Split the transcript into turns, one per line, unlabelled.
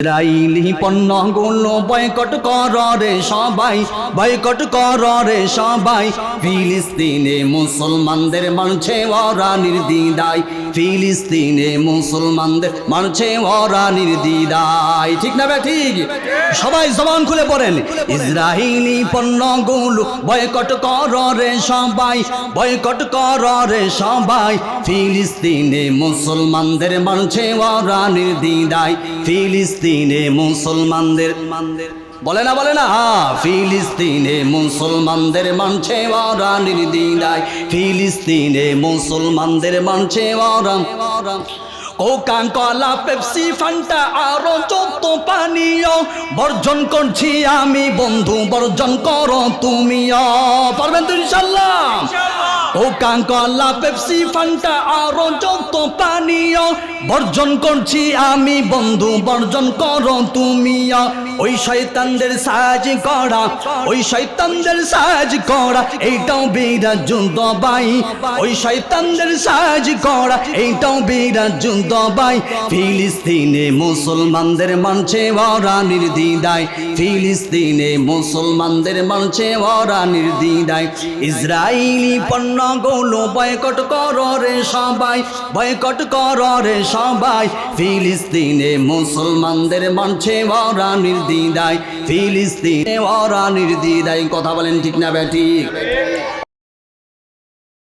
ইসরাইলি পণ্যগুলো বয়কট কর রে সবাই, বয়কট কর রে সবাই। ফিলিস্তিনে মুসলমানদের মানছে ওরা নির্দিদায়। ফিলিস্তিনে মুসলমানদের মানছে ওরা নির্দিদায়। ঠিক না বে ঠিক? সবাই জবান খুলে পড়েন। ইসরাইলি পণ্যগুলো বয়কট কর রে সবাই, বয়কট কর রে সবাই। ফিলিস্তিনে মুসলমানদের মানছে ওরা নির্দিদায়। ফিলিস্তিনে মুসলমানদের বলে না বলে না? হ্যাঁ ফিলিস্তিনে মুসলমানদের মানছে ওরা নির্দিদায়। ফিলিস্তিনে মুসলমানদের মানছে ওরা। কোকা কলা, পেপসি, ফান্টা, আরও যত পানীয় বর্জন করছি আমি, বন্ধু, বর্জন করো তুমিও। পারবেন তো ইনশাল্লাহ? কোকা কলা পেপসি, ফান্টা, আরও যত পানীয়। বর্জন করছি আমি, বন্ধু, বর্জন করো তুমিও। ওই শয়তানদের সাজ করা, ওই শয়তানদের সাজ করা, এইটাও বিরাট যুদ্ধ বাই ওই শয়তানদের সাজ করা, এইটাও বিরাট যুদ্ধ বাই ফিলিস্তিনে মুসলমানদের মানছে ওরা নির্দিদায়। ফিলিস্তিনে মুসলমানদের মানছে ওরা নির্দিদায়। ইসরায়েলি পণ্যগুলো বয়কট কর রে সবাই, বয়কট কর রে সবাই। ফিলিস্তিনে মুসলমানদের মানছে ওরা নির্দিদায়, ফিলিস্তিনে ওরা নির্দিদায়। কথা বলেন ঠিক না ব্যাঠিক